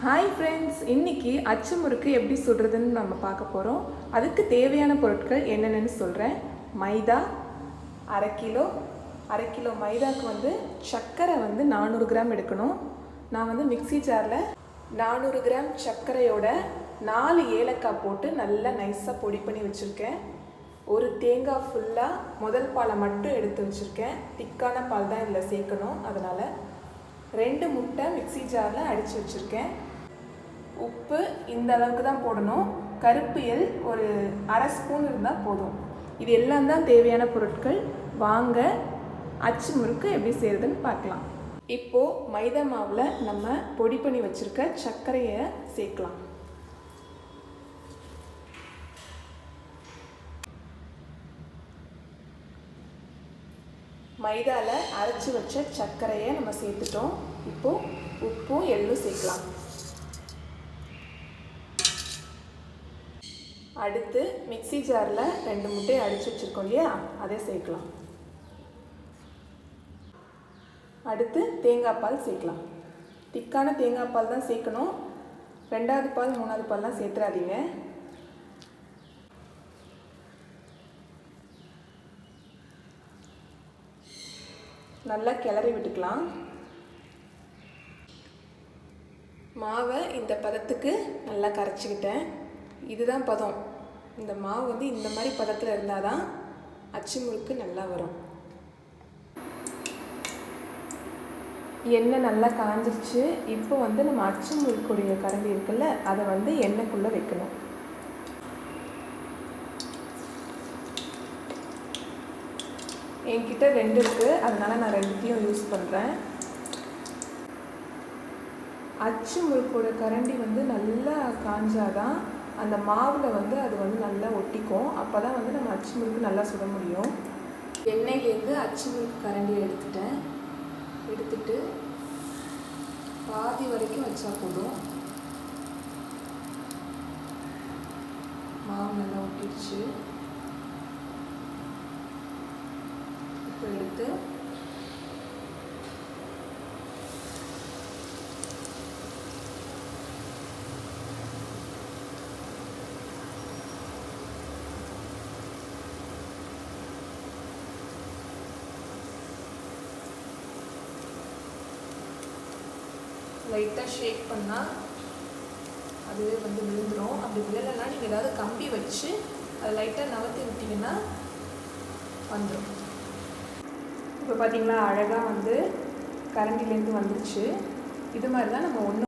Hi friends இன்னைக்கு அச்சு முறுக்கு எப்படி சுடுறதுன்னு நம்ம பார்க்க போகிறோம் அதுக்கு தேவையான பொருட்கள் என்னென்னு சொல்கிறேன் மைதா அரை கிலோ அரை கிலோ மைதாக்கு வந்து சர்க்கரை வந்து நானூறு கிராம் எடுக்கணும். நான் வந்து மிக்ஸி ஜாரில் நானூறு கிராம் சர்க்கரையோட நாலு ஏலக்காய் போட்டு நல்லா நைஸாக பொடி பண்ணி வச்சுருக்கேன். ஒரு தேங்காய் ஃபுல்லாக முதல் பாலை மட்டும் எடுத்து வச்சுருக்கேன். திக்கான பால் தான் இதில் சேர்க்கணும். அதனால் ரெண்டு முட்டை மிக்ஸி ஜாரில் அடித்து வச்சுருக்கேன். உப்பு இந்த அளவுக்கு தான் போடணும். கருப்பு எல் ஒரு அரை ஸ்பூன் இருந்தால் போதும். இது எல்லாம் தான் தேவையான பொருட்கள். வாங்க அச்சு முறுக்கு எப்படி செய்கிறதுன்னு பார்க்கலாம். இப்போது மைதா மாவில் நம்ம பொடி பண்ணி வச்சுருக்க சர்க்கரையை சேர்க்கலாம். மைதாவில் அரைச்சி வச்ச சர்க்கரையை நம்ம சேர்த்துட்டோம். இப்போது உப்பும் எள்ளும் சேர்க்கலாம். அடுத்து மிக்ஸி ஜாரில் ரெண்டு முட்டையை அடித்து வச்சுருக்கோம் இல்லையா? அதை சேர்க்கலாம். அடுத்து தேங்காய் பால் சேர்க்கலாம். திக்கான தேங்காய் பால் தான் சேர்க்கணும். ரெண்டாவது பால் மூணாவது பால்லாம் சேர்த்துறாதீங்க. நல்லா கிளறி விட்டுக்கலாம். மாவை இந்த பதத்துக்கு நல்லா கரைச்சிக்கிட்டேன். இதுதான் பதம். இந்த மாவு வந்து இந்த மாதிரி பதத்தில் இருந்தால் தான் அச்சு முறுக்கு நல்லா வரும். எண்ணெய் நல்லா காஞ்சிருச்சு. இப்போ வந்து நம்ம அச்சு முறுக்குடைய கரண்டி இருக்குல்ல அதை வந்து எண்ணெய்க்குள்ளே வைக்கணும். என்கிட்ட ரெண்டு இருக்குது அதனால் நான் ரெண்டுத்தையும் யூஸ் பண்ணுறேன் அச்சு முறுக்கோட கரண்டி வந்து நல்லா காஞ்சாதான் அந்த மாவில் வந்து அது வந்து நல்லா ஒட்டிக்கும். அப்போ தான் வந்து நம்ம அச்சு முறுக்கு நல்லா சுட முடியும். எண்ணெயிலேருந்து அச்சு முறுக்கு கரண்டியை எடுத்துட்டேன். எடுத்துட்டு பாதி வரைக்கும் வச்சா போதும். மாவு நல்லா ஒட்டிடுச்சு இப்போ எடுத்து லைட்டாக ஷேக் பண்ணால் அதுவே வந்து விழுந்துடும் அப்படி விழலைன்னா நீங்கள் ஏதாவது கம்பி வச்சு அதை லைட்டாக நகர்த்தி விட்டிங்கன்னா வந்துடும் இப்போ பார்த்தீங்களா அழகாக வந்து கரண்டிலேருந்து வந்துருச்சு. இது மாதிரி தான் நம்ம ஒன்று